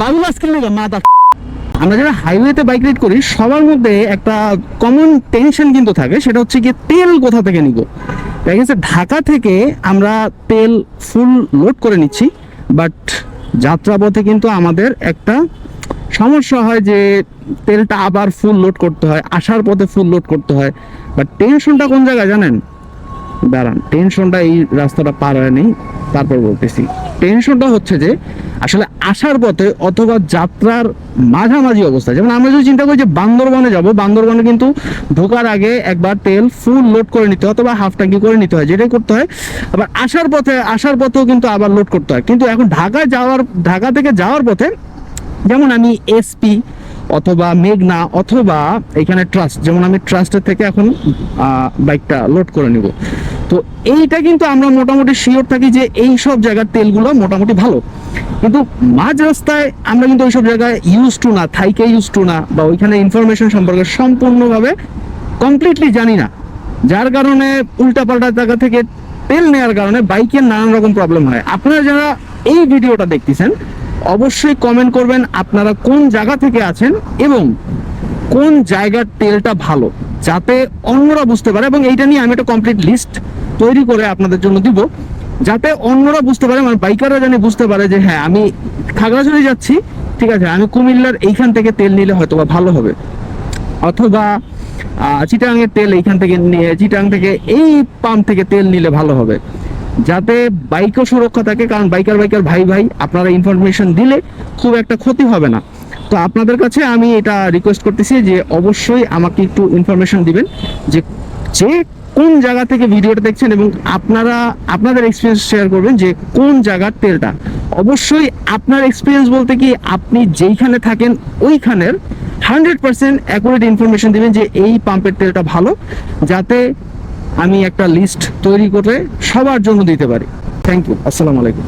বাবু মাথা আমরা যারা হাইওয়েতে বাইক রাইড করি, সবার মধ্যে একটা কমন টেনশন কিন্তু থাকে, সেটা হচ্ছে কি তেল কোথা থেকে নিব? দেখা গেছে ঢাকা থেকে আমরা তেল ফুল লোড করে নিচ্ছি বাট যাত্রাপথে কিন্তু আমাদের একটা সমস্যা হয় যে তেলটা আবার ফুল লোড করতে হয়, আসার পথে ফুল লোড করতে হয়। বাট টেনশনটা কোন জায়গায় জানেন? দাঁড়ান টেনশনটা এই রাস্তাটা পার হয় নেই, তারপর বলতেছি। টেনশনটা হচ্ছে যে, আসলে আসার পথে অথবা যাত্রার মাঝামাঝি অবস্থা, যেমন আমরা যদি চিন্তা করি যে বান্দরবনে যাব, বান্দরবনে কিন্তু ঢোকার আগে একবার তেল ফুল লোড করে নিতে হয়, অথবা হাফ ট্যাঙ্কি করে নিতে হয়, যেটাই করতে হয়। আবার আসার পথে, আসার পথেও কিন্তু আবার লোড করতে হয়। কিন্তু এখন ঢাকায় যাওয়ার, ঢাকা থেকে যাওয়ার পথে, যেমন আমি এসপি অথবা মেঘনা অথবা এখানে ট্রাস্ট যেমন আমি ট্রাস্টের থেকে এখন বাইকটা লোড করে নিব। তো এইটা কিন্তু আমরা মোটামুটি শিওর থাকি যে এই সব জায়গার তেলগুলো মোটামুটি ভালো। কিন্তু মাঝ রাস্তায় আমরা কিন্তু ওইসব জায়গায় ইউজ টু না, থাইকে ইউজ টু না, বা ওইখানে ইনফরমেশন সম্পর্কে সম্পূর্ণভাবে কমপ্লিটলি জানি না। যার কারণে উল্টাপাল্টা জায়গা থেকে তেল নেওয়ার কারণে বাইকের নানান রকম প্রবলেম হয়। আপনারা যারা এই ভিডিওটা দেখতেছেন, অবশ্যই কমেন্ট করবেন আপনারা কোন জায়গা থেকে আছেন এবং কোন জায়গার তেলটা ভালো। যাতে অন্যরা বুঝতে পারে এবং এইটা নিয়ে আমি একটা কমপ্লিট লিস্ট তৈরি করে আপনাদের জন্য দিব যাতে অন্যরা বুঝতে পারে মানে বাইকাররা জানি বুঝতে পারে যে হ্যাঁ আমি খাগড়াছড়ি যাচ্ছি ঠিক আছে আমি কুমিল্লার এইখান থেকে তেল নিলে হয়তো বা ভালো হবে। অথবা আহ, চিটাঙের তেল এইখান থেকে নিয়ে চিটাং থেকে এই পাম্প থেকে তেল নিলে ভালো হবে। যাতে বাইকও সুরক্ষা থাকে কারণ বাইকার বাইকার ভাই ভাই আপনারা ইনফরমেশন দিলে খুব একটা ক্ষতি হবে না। তো আপনাদের কাছে আমি এটা রিকোয়েস্ট করতেছি যে অবশ্যই আমাকে একটু ইনফরমেশন দিবেন যে যে কোন জায়গা থেকে ভিডিওটা দেখছেন এবং আপনারা, আপনাদের এক্সপিরিয়েন্স শেয়ার করবেন যে কোন জায়গার তেলটা। অবশ্যই আপনার এক্সপিরিয়েন্স বলতে কি, আপনি যেইখানে থাকেন ওইখানের হান্ড্রেড পার্সেন্ট অ্যাকুরেট ইনফরমেশন দিবেন যে এই পাম্পের তেলটা ভালো, যাতে আমি একটা লিস্ট তৈরি করে সবার জন্য দিতে পারি। থ্যাংক ইউ আসসালামু আলাইকুম।